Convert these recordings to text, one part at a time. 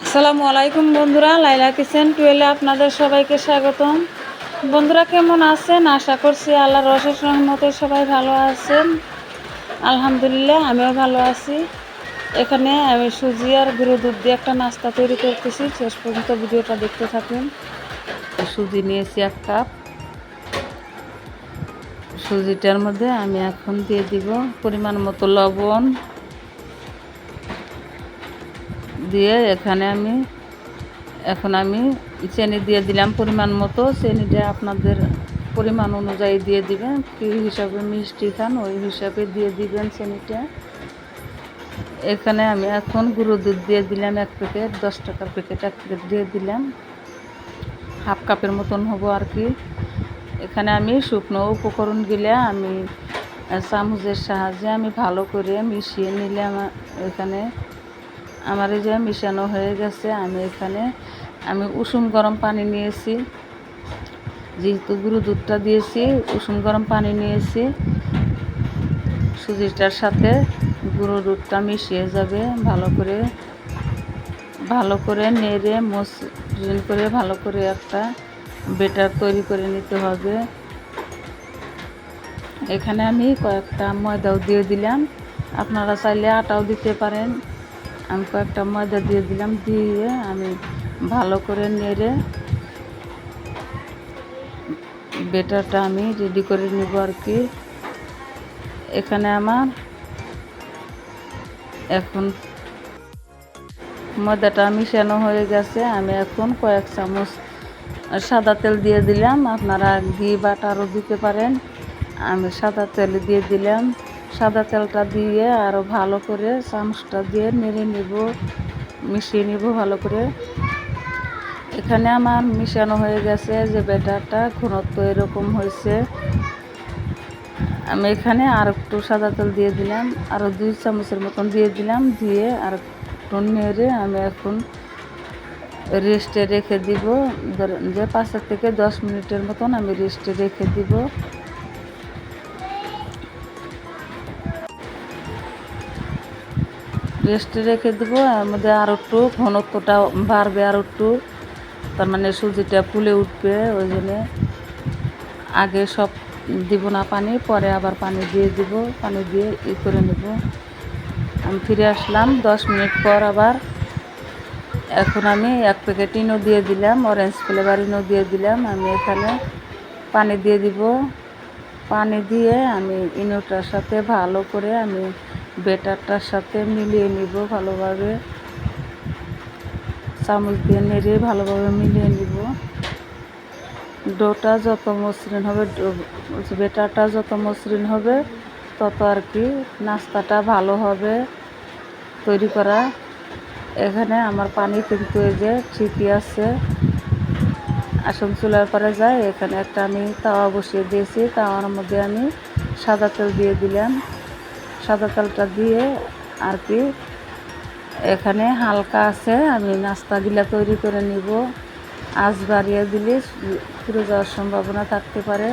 আসসালামু আলাইকুম বন্ধুরা, লাইলা কিচেন টুয়েলে আপনাদের সবাইকে স্বাগতম। বন্ধুরা কেমন আছেন? আশা করছি আল্লাহর অশেষ রহমতে সবাই ভালো আছেন। আলহামদুলিল্লাহ, আমিও ভালো আছি। এখানে আমি সুজি আর গুঁড়ো দুধ দিয়ে একটা নাস্তা তৈরি করতেছি। শেষ পর্যন্ত ভিডিওটা দেখতে থাকুন। সুজি নিয়েছি এক কাপ। সুজিটার মধ্যে আমি এখন দিয়ে দিব পরিমাণ মতো লবণ। দিয়ে এখানে আমি, এখন আমি চিনি দিয়ে দিলাম পরিমাণ মতো। চিনিটা আপনাদের পরিমাণ অনুযায়ী দিয়ে দিবেন। কী হিসাবে মিষ্টি খান, ওই হিসাবে দিয়ে দিবেন চিনিটা। এখানে আমি এখন গুঁড়ো দুধ দিয়ে দিলাম এক প্যাকেট, দশ টাকার প্যাকেট এক প্যাকেট দিয়ে দিলাম। হাফ কাপের মতন হব আর কি। এখানে আমি শুকনো উপকরণ গিলে আমি চামচের সাহায্যে আমি ভালো করে মিশিয়ে নিলাম এখানে। আমার এই যে মিশানো হয়ে গেছে, আমি এখানে, আমি উষুম গরম পানি নিয়েছি। যেহেতু গুঁড়ো দুধটা দিয়েছি, উষুম গরম পানি নিয়েছি। সুজিটার সাথে গুঁড়ো দুধটা মিশিয়ে যাবে, ভালো করে ভালো করে নেড়ে, মসৃণ করে, ভালো করে একটা বেটার তৈরি করে নিতে হবে। এখানে আমি কয়েকটা ময়দাও দিয়ে দিলাম। আপনারা চাইলে আটাও দিতে পারেন। আমি কয়েকটা ময়দা দিয়ে দিলাম, দিয়ে আমি ভালো করে নেড়ে বেটারটা আমি রেডি করে নিব আর কি। এখানে আমার এখন ময়দাটা মিশানো হয়ে গেছে। আমি এখন কয়েক চামচ সাদা তেল দিয়ে দিলাম। আপনারা ঘি, বাটারও দিতে পারেন। আমি সাদা তেল দিয়ে দিলাম। সাদা তেলটা দিয়ে আরও ভালো করে চামচটা দিয়ে নেড়ে নিব, মিশিয়ে নিব ভালো করে। এখানে আমার মিশানো হয়ে গেছে, যে ব্যাটারটা ঘনত্ব এরকম হয়েছে। আমি এখানে আর একটু সাদা তেল দিয়ে দিলাম আরও দুই চামচের মতন দিয়ে দিলাম, দিয়ে আর একটু নেড়ে আমি এখন রেস্টে রেখে দিব। যে পাঁচের থেকে দশ মিনিটের মতন আমি রেস্টে রেখে দিব। রেস্টে রেখে দেবো, এর মধ্যে আর একটু ঘনত্বটা বাড়বে আর একটু। তার মানে সুজিটা ফুলে উঠবে, ওই জন্যে আগে সব দিব না পানি, পরে আবার পানি দিয়ে দিব, পানি দিয়ে ই করে নেব। আমি ফিরে আসলাম, দশ মিনিট পর আবার এখন আমি এক প্যাকেট ইনো দিয়ে দিলাম অরেঞ্জ ফ্লেভার ইনো দিয়ে দিলাম। আমি এখানে পানি দিয়ে দিব। পানি দিয়ে আমি ইনোটার সাথে ভালো করে আমি বেটারটার সাথে মিলিয়ে নিব ভালোভাবে। চামচ দিয়ে নেড়ে ভালোভাবে মিলিয়ে নিব। ডোটা যত মসৃণ হবে বেটারটা যত মসৃণ হবে, তত আর কি নাস্তাটা ভালো হবে তৈরি করা। এখানে আমার পানি কিন্তু এই যে ঠিকই আছে। আসন চুলার পরে যায়, এখানে একটা আমি তাওয়া বসিয়ে দিয়েছি, তাওয়ার মধ্যে আমি সাদা তেল দিয়ে দিলাম। সাদা তেলটা দিয়ে আর কি এখানে হালকা আছে, আমি নাস্তাগুলা তৈরি করে নিব। আঁচ বাড়িয়ে দিলে পুরো যাওয়ার সম্ভাবনা থাকতে পারে।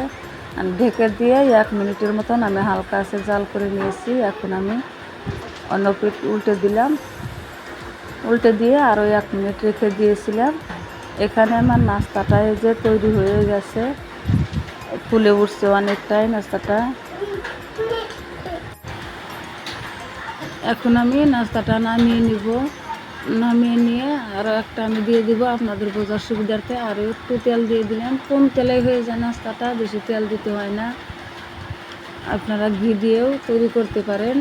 ঢেকে দিয়ে এক মিনিটের মতন আমি হালকা আছে জাল করে নিয়েছি। এখন আমি অন্য পিঠ উল্টে দিলাম। উল্টে দিয়ে আরও এক মিনিট রেখে দিয়েছিলাম। এখানে আমার নাস্তাটা যে তৈরি হয়ে গেছে। ফুলে উঠছে অনেকটাই নাস্তাটা। এখন আমি নাস্তাটা নামিয়ে নিব। নামিয়ে নিয়ে আরও একটা আমি দিয়ে দিব আপনাদের বোঝার সুবিধার্থে। আরও একটু তেল দিয়ে দিলাম। কম তেলে হয়ে যায় নাস্তাটা বেশি তেল দিতে হয় না। আপনারা ঘি দিয়েও তৈরি করতে পারেন।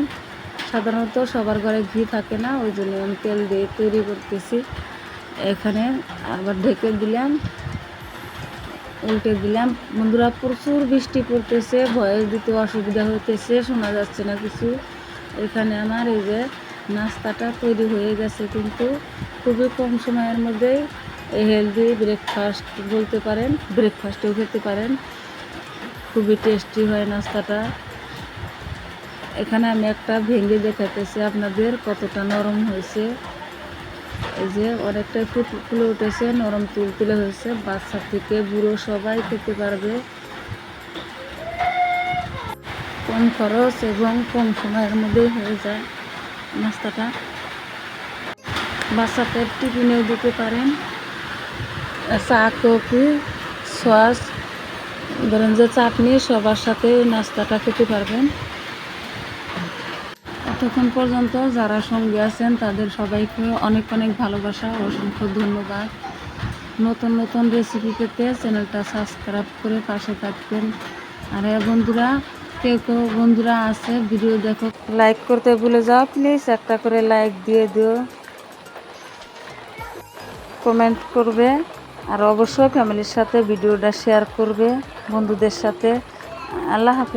সাধারণত সবার ঘরে ঘি থাকে না, ওই জন্য আমি তেল দিয়ে তৈরি করতেছি। এখানে আবার ঢেকে দিলাম, উল্টে দিলাম। বন্ধুরা, প্রচুর বৃষ্টি পড়তেছে, ভয়ে দিতে অসুবিধা হইতেছে, শোনা যাচ্ছে না কিছু। এখানে আমার এই যে নাস্তাটা তৈরি হয়ে গেছে, কিন্তু খুবই কম সময়ের মধ্যে হেলদি ব্রেকফাস্ট বলতে পারেন ব্রেকফাস্টেও খেতে পারেন। খুবই টেস্টি হয় নাস্তাটা। এখানে আমি একটা ভেঙে দেখাতেছি আপনাদের কতটা নরম হয়েছে। এই যে অনেকটাই ফুলে উঠেছে, নরম তুল তুলে হয়েছে, বাচ্চা থেকে বুড়ো সবাই খেতে পারবে। কম খরচ এবং কম সময়ের মধ্যে হয়ে যায় নাস্তাটা। বাচ্চাদের টিফিনেও দিতে পারেন। চা, কফি, সস, ধরেন যে চাটনি, সবার সাথে নাস্তাটা খেতে পারবেন। এতক্ষণ পর্যন্ত যারা সঙ্গে আছেন, তাদের সবাইকে অনেক অনেক ভালোবাসা অসংখ্য ধন্যবাদ। নতুন নতুন রেসিপি পেতে চ্যানেলটা সাবস্ক্রাইব করে পাশে থাকবেন। আর হ্যাঁ বন্ধুরা কেউ কেউ বন্ধুরা আছে, ভিডিও দেখো। লাইক করতে ভুলে যাও প্লিজ একটা করে লাইক দিয়ে দিও। কমেন্ট করবে, আর অবশ্যই ফ্যামিলির সাথে ভিডিওটা শেয়ার করবে, বন্ধুদের সাথে। আল্লাহ হাফেজ।